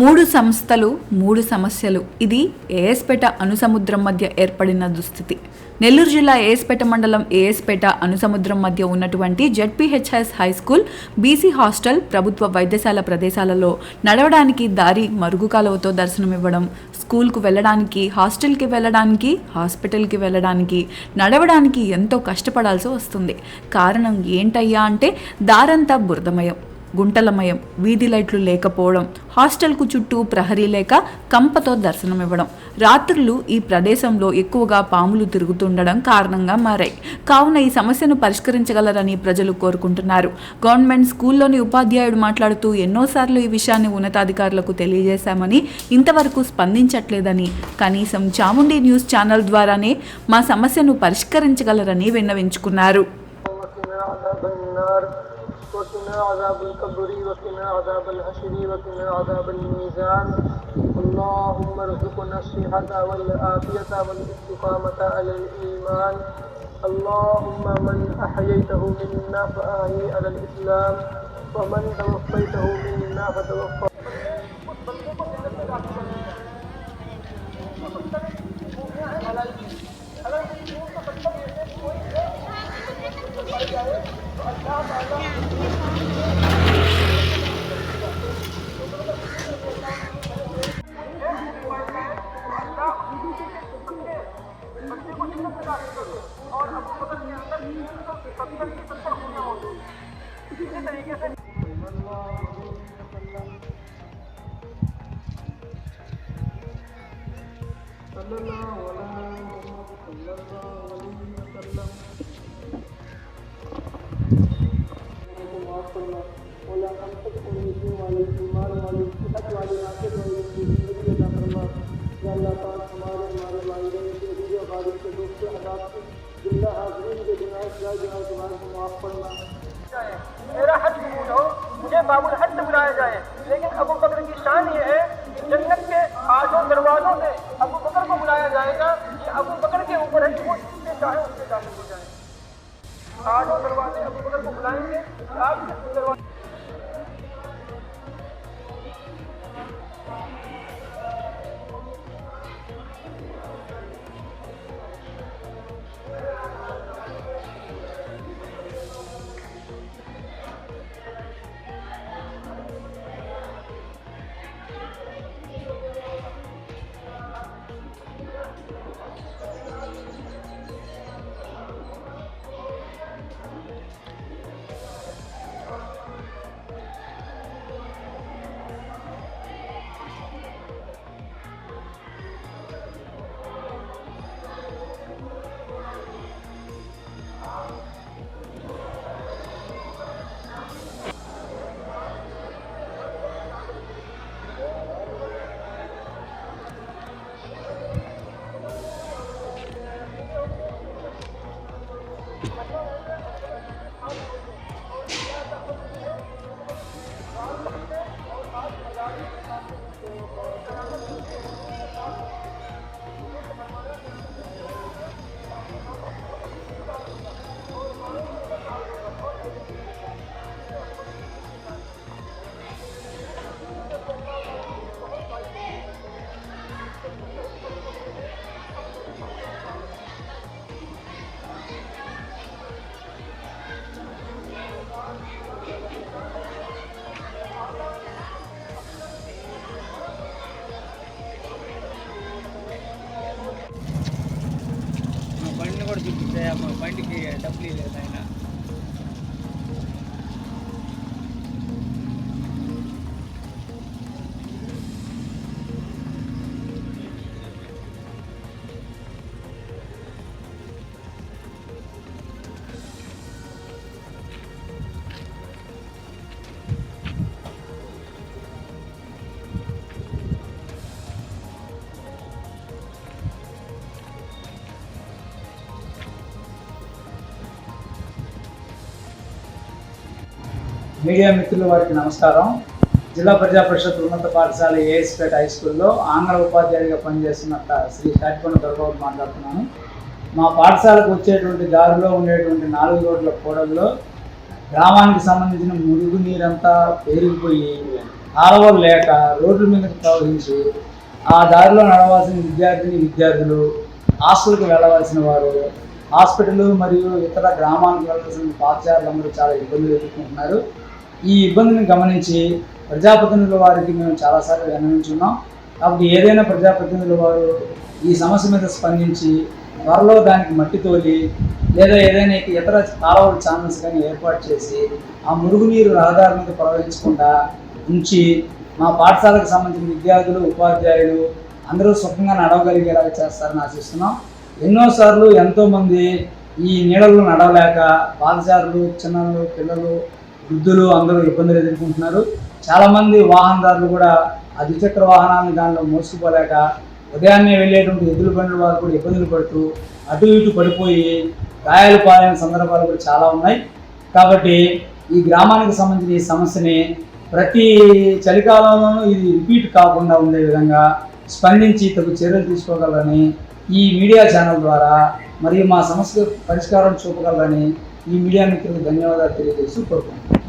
మూడు సంస్థలు మూడు సమస్యలు. ఇది ఏఎస్పేట అనుసముద్రం మధ్య ఏర్పడిన దుస్థితి. నెల్లూరు జిల్లా ఏఎస్పేట మండలం ఏఎస్పేట అనుసముద్రం మధ్య ఉన్నటువంటి ZPHS high school BC hostel ప్రభుత్వ వైద్యశాల ప్రదేశాలలో నడవడానికి దారి మరుగుకాలువతో దర్శనమివ్వడం స్కూల్కు వెళ్ళడానికి హాస్టల్కి వెళ్ళడానికి హాస్పిటల్కి వెళ్ళడానికి నడవడానికి ఎంతో కష్టపడాల్సి వస్తుంది. కారణం ఏంటయ్యా అంటే దారంతా బురదమయం. గుంటలమయం వీధి లైట్లు లేకపోవడం హాస్టల్కు చుట్టూ ప్రహరీ లేక కంపతో దర్శనమివ్వడం. రాత్రులు ఈ ప్రదేశంలో ఎక్కువగా పాములు తిరుగుతుండడం కారణంగా మారాయి. కావున ఈ సమస్యను పరిష్కరించగలరని ప్రజలు కోరుకుంటున్నారు. గవర్నమెంట్ స్కూల్లోని ఉపాధ్యాయుడు మాట్లాడుతూ ఎన్నోసార్లు ఈ విషయాన్ని ఉన్నతాధికారులకు తెలియజేశామని ఇంతవరకు స్పందించట్లేదని కనీసం చాముండి న్యూస్ ఛానల్ ద్వారానే మా సమస్యను పరిష్కరించగలరని విన్నవించుకున్నారు. وقنا عذاب القبر وقنا عذاب الحشر وقنا عذاب الميزان. اللهم ارزقنا الصحة والعافية والاستقامة على الإيمان. اللهم من أحييته منا فأحيي على الإسلام ومن توفيته منا فتوفى ज़िंदा हाजरीन के गुनाह गुनाह को माफ़ करना मेरा हज कबूल हो, मुझे बाबुल हज से बुलाया जाए। लेकिन अबू बकर की शान ये है कि जन्नत के आठों दरवाजों से अबू बकर को बुलाया जाएगा कि अबू बकर के ऊपर है कि वो जिससे चाहे उससे दाखिल हो जाए। आठों दरवाजे अबू बकर को बुलाएँगे आप दरवाजे మా బండిని బండికి డబ్బులు లేదు ఆయన. మీడియా మిత్రులు వారికి నమస్కారం. జిల్లా ప్రజా పరిషత్ ఉన్నత పాఠశాల ఏఎస్పేట హై స్కూల్లో ఆంగ్ల ఉపాధ్యాయుడిగా పనిచేస్తున్న శ్రీ తాటికొండ దొరబాబు మాట్లాడుతున్నాను. మా పాఠశాలకు వచ్చేటువంటి దారిలో ఉండేటువంటి నాలుగు రోడ్ల కూడల్లో గ్రామానికి సంబంధించిన మురుగు నీరంతా పేరుకుపోయి కాలువలు లేక రోడ్ల మీద ప్రవహించి ఆ దారిలో నడవాల్సిన విద్యార్థిని విద్యార్థులు హాస్టల్కి వెళ్ళవలసిన వారు హాస్పిటల్ మరియు ఇతర గ్రామానికి వెళ్ళవలసిన పాఠశాలలందరూ చాలా ఇబ్బందులు ఎదుర్కొంటున్నారు. ఈ ఇబ్బందిని గమనించి ప్రజాప్రతినిధుల వారికి మేము చాలాసార్లు విన్నవించున్నాం. కాబట్టి ఏదైనా ప్రజాప్రతినిధుల వారు ఈ సమస్య మీద స్పందించి త్వరలో దానికి మట్టి తోలి లేదా ఏదైనా ఇతర కాలువల ఛానల్స్ కానీ ఏర్పాటు చేసి ఆ మురుగునీరు రహదారి మీద ప్రవహించకుండా ఉంచి మా పాఠశాలకు సంబంధించిన విద్యార్థులు ఉపాధ్యాయులు అందరూ సుఖంగా నడవగలిగేలాగా చేస్తారని ఆశిస్తున్నాం. ఎన్నోసార్లు ఎంతోమంది ఈ నీళ్ళలో నడవలేక పాదచారులు చిన్నలు పిల్లలు వృద్ధులు అందరూ ఇబ్బందులు ఎదుర్కొంటున్నారు. చాలామంది వాహనదారులు కూడా ఆ ద్విచక్ర వాహనాన్ని దానిలో మోసుకుపోలేక ఉదయాన్నే వెళ్ళేటువంటి ఎద్దుల బండ్ల వారు కూడా ఇబ్బందులు పడుతూ అటు ఇటు పడిపోయి గాయాలు పాలైన సందర్భాలు కూడా చాలా ఉన్నాయి. కాబట్టి ఈ గ్రామానికి సంబంధించిన ఈ సమస్యని ప్రతి చలికాలంలోనూ ఇది రిపీట్ కాకుండా ఉండే విధంగా స్పందించి తగు చర్యలు తీసుకోగలరని ఈ మీడియా ఛానల్ ద్వారా మరియు మా సమస్య పరిష్కారం చూపగలరని ఈ మీడియా మిత్రులకు ధన్యవాదాలు తెలియజేస్తూ కోరుకుంటున్నాను.